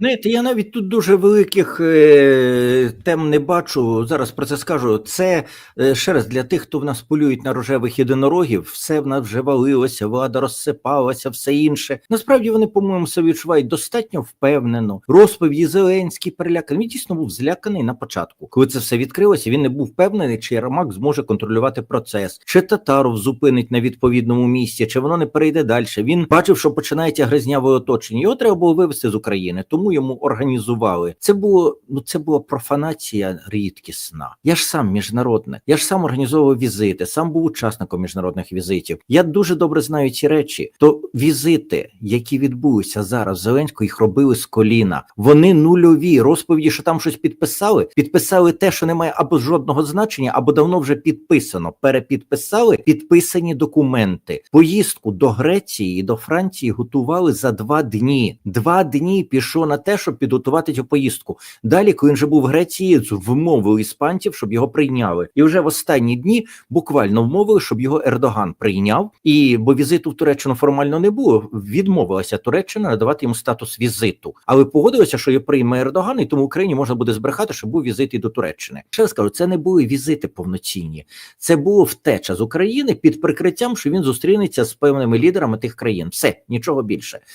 Знаєте, я навіть тут дуже великих е, тем не бачу. Зараз про це скажу. Це е, ще раз для тих, хто в нас полюють на рожевих єдинорогів, все в нас вже валилося, влада розсипалася, все інше. Насправді вони, по-моєму, себе відчувають достатньо впевнено. Розповіді Зеленський переляканий. Він дійсно був зляканий на початку. Коли це все відкрилося, він не був впевнений, чи Єрмак зможе контролювати процес, чи Татаров зупинить на відповідному місці, чи воно не перейде далі. Він бачив, що починається гризняве оточення. Його треба було вивести з України, тому йому організували. Це було ну це була профанація рідкісна. Я ж сам міжнародне. Я ж сам організовував візити, сам був учасником міжнародних візитів. Я дуже добре знаю ці речі. То візити, які відбулися зараз, Зеленського їх робили з коліна. Вони нульові. Розповіді, що там щось підписали. Підписали те, що не має або жодного значення, або давно вже підписано. Перепідписали підписані документи. Поїздку до Греції і до Франції готували за два дні. Два дні пішло на те, щоб підготувати цю поїздку. Далі, коли він вже був в Греції, вмовили іспанців, щоб його прийняли. І вже в останні дні буквально вмовили, щоб його Ердоган прийняв. І бо візиту в Туреччину формально не було. Відмовилася Туреччина надавати йому статус візиту, але погодилося, що його прийме Ердоган, і тому Україні можна буде збрехати, що був візит і до Туреччини. Ще раз кажу, це не були візити повноцінні, це було втеча з України під прикриттям, що він зустрінеться з певними лідерами тих країн. Все нічого більше.